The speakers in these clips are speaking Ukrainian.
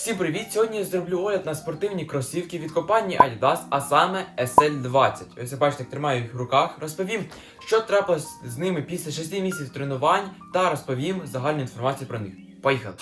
Всім привіт! Сьогодні я зроблю огляд на спортивні кросівки від компанії Adidas, а саме SL20. Ось бачите, як тримаю їх в руках. Розповім, що трапилось з ними після 6 місяців тренувань та розповім загальну інформацію про них. Поїхали!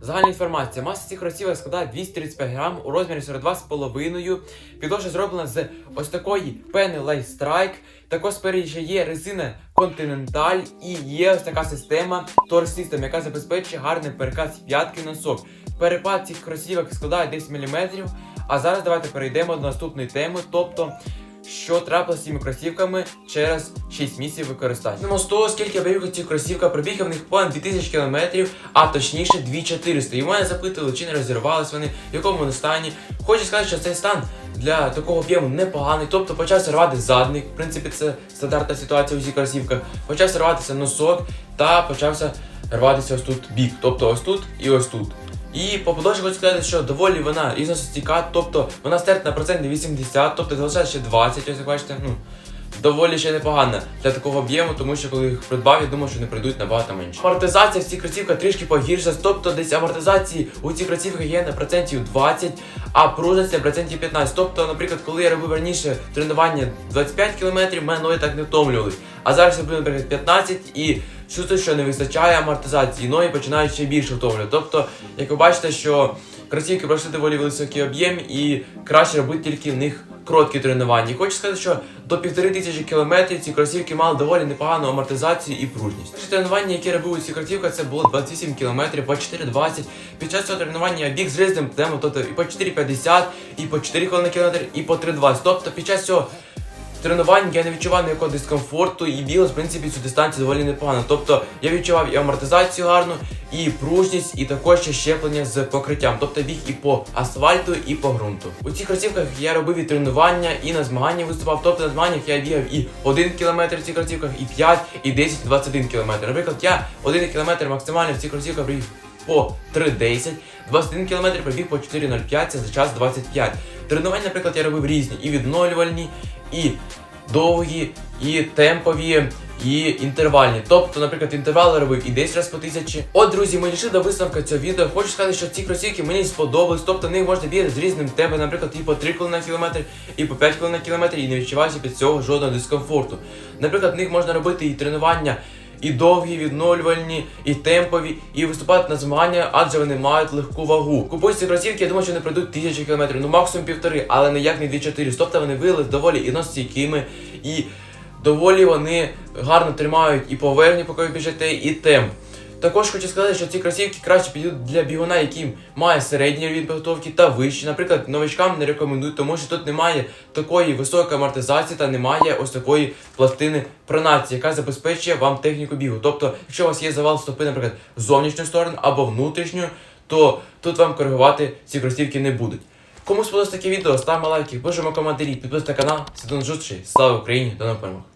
Загальна інформація. Маса цих кросівок складає 235 грам у розмірі 42,5. Підошва зроблена з ось такої пени Light Strike. Також спереді є резина Continental і є ось така система Torque System, яка забезпечує гарний переказ п'ятки носок. Перепад цих кросівок складає 10 мм. А зараз давайте перейдемо до наступної теми, тобто. Що трапилося з цими кросівками через 6 місяців використання. З того, скільки я беру ці кросівка, пробіг в них понад 2000 км, а точніше 2400. І мене запитували, чи не розірвались вони, в якому вони стані. Хочу сказати, що цей стан для такого об'єму непоганий. Тобто почався рвати задник, в принципі, це стандартна ситуація у всіх кросівках. Почався рватися носок та почався рватися ось тут бік. Тобто ось тут і ось тут. І по подошві хочу сказати, що доволі вона ізносостійка, тобто вона стерта на проценти 80, тобто залишається ще 20, ось як бачите, ну, доволі ще непогана для такого об'єму, тому що коли їх придбав, я думав, що вони прийдуть набагато менше. Амортизація в цих кросівках трішки погіршилась, тобто десь амортизації у цих кросівках є на процентів 20, а пружність на процентів 15. Тобто, наприклад, коли я робив раніше тренування 25 км, мене ноги так не втомлювались. А зараз я роблю, наприклад, 15 і чувствую, що не вистачає амортизації, ноги починають ще більше втомлювати. Тобто, як ви бачите, що кросівки пройшли доволі високий об'єм і краще робити тільки в них короткі тренування. І хочу сказати, що до півтори тисячі кілометрів ці кросівки мали доволі непогану амортизацію і пружність. Перше тренування, яке я робив у цих кросівках, це було 28 кілометрів по 4,20. Під час цього тренування я біг з різним темпом, тобто і по 4,50, і по 4 хвилини кілометр, і по 3,20. Тобто під час цього тренувань я не відчував ніякого дискомфорту і бігав, в принципі, цю дистанцію доволі непогано. Тобто я відчував і амортизацію гарну, і пружність, і також ще щеплення з покриттям. Тобто біг і по асфальту, і по ґрунту. У цих кросівках я робив і тренування, і на змагання виступав. Тобто на змаганнях я бігав і 1 км в цих кросівках, і 5, і 10, і 21 км. Наприклад, я 1 км максимально в цих кросівках пробіг по 3.10, 21 км пробіг по 4.05, це за час 25. Тренування, наприклад, я робив різні, і відновлювальні, і довгі, і темпові, і інтервальні. Тобто, наприклад, інтервали робив і 10 разів по тисячі. От, друзі, ми дійшли до висновка цього відео. Хочу сказати, що ці кросівки мені сподобались. Тобто, них можна бігати з різним темпом, наприклад, і по 3 хвилини на кілометр, і по 5 хвилин на кілометр, і не відчувається під цього жодного дискомфорту. Наприклад, в них можна робити і тренування. І довгі, відновлювальні, і темпові, і виступати на змагання, адже вони мають легку вагу. Купують ці кросівки, я думаю, що вони пройдуть тисячі кілометрів, ну максимум півтори, але ніяк не 2-4. Тобто вони виявилися доволі іностійкими і доволі вони гарно тримають і поверхню, поки ви біжите, і темп. Також хочу сказати, що ці кросівки краще підійдуть для бігуна, який має середній рівень підготовки та вищий. Наприклад, новичкам не рекомендують, тому що тут немає такої високої амортизації та немає ось такої пластини пронації, яка забезпечує вам техніку бігу. Тобто, якщо у вас є завал стопи, наприклад, в зовнішню сторону або внутрішню, то тут вам коригувати ці кросівки не будуть. Кому сподобалось таке відео, ставимо лайки, пишемо коментарі, підписуйтесь на канал, до зустрічі, слава Україні, до нових перемог!